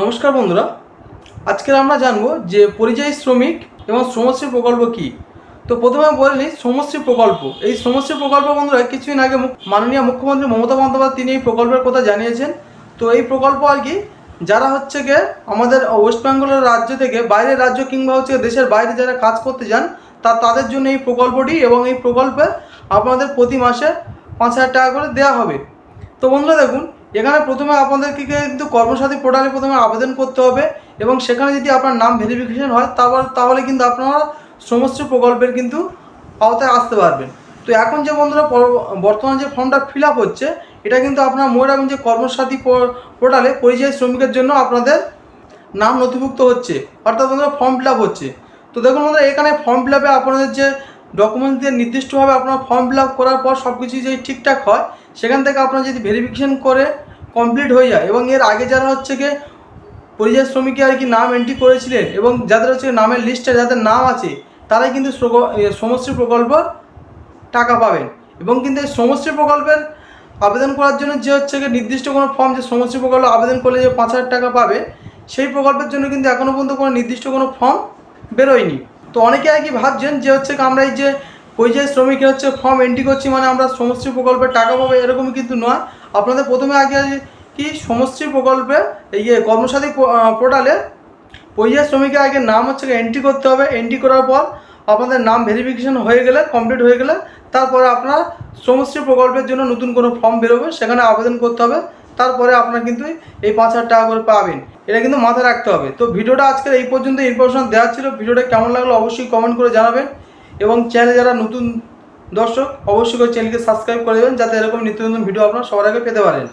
নমস্কার বন্ধুরা। আজকে আমরা জানব যে পরিযায়ী শ্রমিক এবং শ্রমশ্রী প্রকল্প কি। তো প্রথমে বলে শ্রমশ্রী প্রকল্প। এই শ্রমশ্রী প্রকল্প বন্ধুরা, কিছুদিন আগে মাননীয় মুখ্যমন্ত্রী মমতা বন্দ্যোপাধ্যায়, তিনি এই প্রকল্পের কথা জানিয়েছেন। তো এই প্রকল্প আর কি, যারা হচ্ছে গিয়ে আমাদের ওয়েস্ট বেঙ্গলের রাজ্য থেকে বাইরের রাজ্য কিংবা হচ্ছে দেশের বাইরে যারা কাজ করতে যান, তা তাদের জন্য এই প্রকল্পটি এবং এই প্রকল্পে আপনাদের প্রতি মাসে পাঁচ হাজার টাকা করে দেওয়া হবে। তো বন্ধুরা দেখুন এখানে প্রথমে আপনাদেরকে কিন্তু কর্মসাথী পোর্টালে প্রথমে আবেদন করতে হবে এবং সেখানে যদি আপনার নাম ভেরিফিকেশন হয় তারপর তাহলে কিন্তু আপনারা সমস্ত প্রকল্পের কিন্তু আওতায় আসতে পারবেন। তো এখন যে বন্ধুরা বর্তমানে যে ফর্মটা ফিল আপ হচ্ছে, এটা কিন্তু আপনার যে কর্মসাথী পোর্টালে পরিযায়ী শ্রমিকের জন্য আপনাদের নাম নথিভুক্ত হচ্ছে। অর্থাৎ বন্ধুরা ফর্ম ফিল আপ হচ্ছে। তো দেখুন বন্ধুরা, এখানে ফর্ম ফিল আপে আপনাদের যে ডকুমেন্টস দিয়ে নির্দিষ্টভাবে আপনার ফর্ম ফিল করার পর সব কিছু যদি ঠিকঠাক হয়, সেখান থেকে আপনার যদি ভেরিফিকেশন করে কমপ্লিট হয়ে যায় এবং এর আগে যারা হচ্ছে গিয়ে পরিযায়ী শ্রমিকে আর কি নাম এন্ট্রি করেছিলেন এবং যাদের হচ্ছে নামের লিস্টে যাদের নাম আছে, তারাই কিন্তু সমশ্রী প্রকল্প টাকা পাবেন। এবং কিন্তু এই সমশ্রী প্রকল্পের আবেদন করার জন্য যে হচ্ছে গিয়ে নির্দিষ্ট কোনো ফর্ম যে সমশ্রী প্রকল্প আবেদন করলে যে পাঁচ হাজার টাকা পাবে, সেই প্রকল্পের জন্য কিন্তু এখনও পর্যন্ত কোনো নির্দিষ্ট কোনো ফর্ম বেরোয়নি। তো অনেকে আর কি ভাবছেন যে হচ্ছে আমরা এই যে পরিযায়ী শ্রমিকের হচ্ছে ফর্ম এন্ট্রি করছি মানে আমরা সমশ্রী প্রকল্পের টাকা পাবো, এরকমই কিন্তু নয়। আপনাদের প্রথমে আগে কি সমশ্রী প্রকল্পে এই যে কর্মসাথী পোর্টালে পরিযায়ী শ্রমিকের আগে নাম হচ্ছে এন্ট্রি করতে হবে। এন্ট্রি করার পর আপনাদের নাম ভেরিফিকেশন হয়ে গেলে কমপ্লিট হয়ে গেলে তারপরে আপনার শ্রমশ্রী প্রকল্পের জন্য নতুন কোনো ফর্ম বেরোবে, সেখানে আবেদন করতে হবে। তারপরে আপনার কিন্তু এই পাঁচ হাজার টাকা করে পাবেন। এটা কিন্তু মাথায় রাখতে হবে। তো ভিডিওটা আজকের এই পর্যন্ত ইনফরমেশন দেওয়া ছিল। ভিডিওটা কেমন লাগল অবশ্যই কমেন্ট করে জানাবেন এবং চ্যানেলে যারা নতুন দর্শক, অবশ্যই চ্যানেলকে সাবস্ক্রাইব করে দেবেন যাতে এরকম নিত্য নতুন ভিডিও আপনারা সবার আগে পেতে পারেন।